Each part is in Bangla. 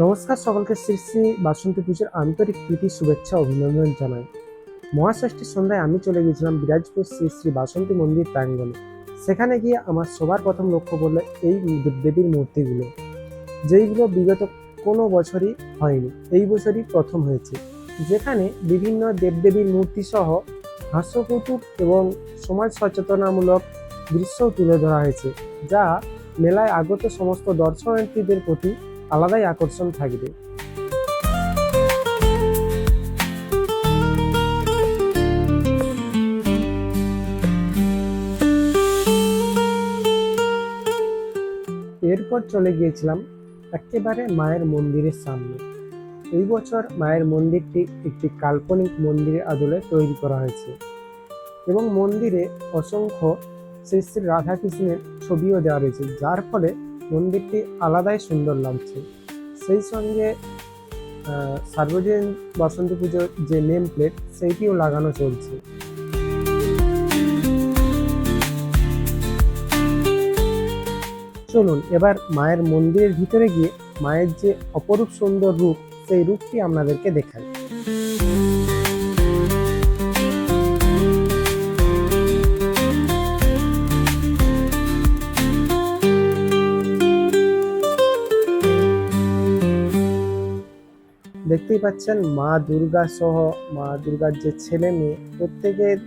নমস্কার সকলকে, শ্রী শ্রী বাসন্তী পুজোর আন্তরিক প্রীতি, শুভেচ্ছা, অভিনন্দন জানাই। মহাষষ্ঠীর সন্ধ্যায় আমি চলে গেছিলাম বিরাজপুর শ্রী শ্রী বাসন্তী মন্দির প্রাঙ্গণে। সেখানে গিয়ে আমার সবার প্রথম লক্ষ্য পড়ল এই দেবদেবীর মূর্তিগুলো। যেইগুলো বিগত কোনো বছরই হয়নি, এই বছরই প্রথম হয়েছে। যেখানে বিভিন্ন দেবদেবীর মূর্তি সহ হাস্যকৌতুক এবং সমাজ সচেতনামূলক দৃশ্যও তুলে ধরা হয়েছে, যা মেলায় আগত সমস্ত দর্শনার্থীদের প্রতি আলাদাই আকর্ষণ থাকবে। এরপর চলে গিয়েছিলাম একেবারে মায়ের মন্দিরের সামনে। এই বছর মায়ের মন্দিরটি একটি কাল্পনিক মন্দিরের আদলে তৈরি করা হয়েছে এবং মন্দিরে অসংখ্য শ্রী শ্রী রাধাকৃষ্ণের ছবিও দেওয়া রয়েছে, যার ফলে মন্দিরটি আলাদাই সুন্দর লাগছে। সেই সঙ্গে সার্বজনীন বসন্ত পুজোর যে নেম প্লেট সেইটিও লাগানো চলছে। চলুন, এবার মায়ের মন্দিরের ভিতরে গিয়ে মায়ের যে অপরূপ সুন্দর রূপ, সেই রূপটি আপনাদেরকে দেখাই। দেখতেই পাচ্ছেন মা দুর্গা সহ মা দুর্গার যে ছেলে মেয়ে, প্রত্যেকের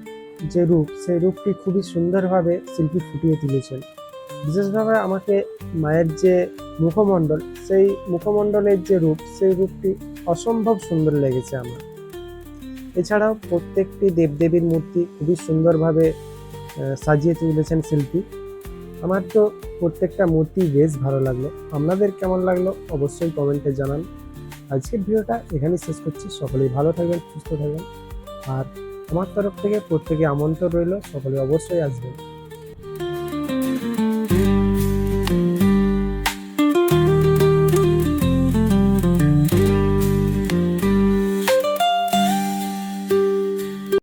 যে রূপ, সেই রূপটি খুবই সুন্দরভাবে শিল্পী ফুটিয়ে তুলেছেন। বিশেষভাবে আমাকে মায়ের যে মুখমণ্ডল, সেই মুখমণ্ডলের যে রূপ, সেই রূপটি অসম্ভব সুন্দর লেগেছে আমার। এছাড়াও প্রত্যেকটি দেবদেবীর মূর্তি খুবই সুন্দরভাবে সাজিয়ে তুলেছেন শিল্পী। আমার তো প্রত্যেকটা মূর্তি বেশ ভালো লাগল। আপনাদের কেমন লাগল অবশ্যই কমেন্টে জানান। আজকের ভিডিওটা এখানেই শেষ করছি। সকলেই ভালো থাকবেন, সুস্থ থাকবেন। আর আমার তরফ থেকে প্রত্যেকে আমন্ত্রণ রইল, সকলে অবশ্যই আসবেন।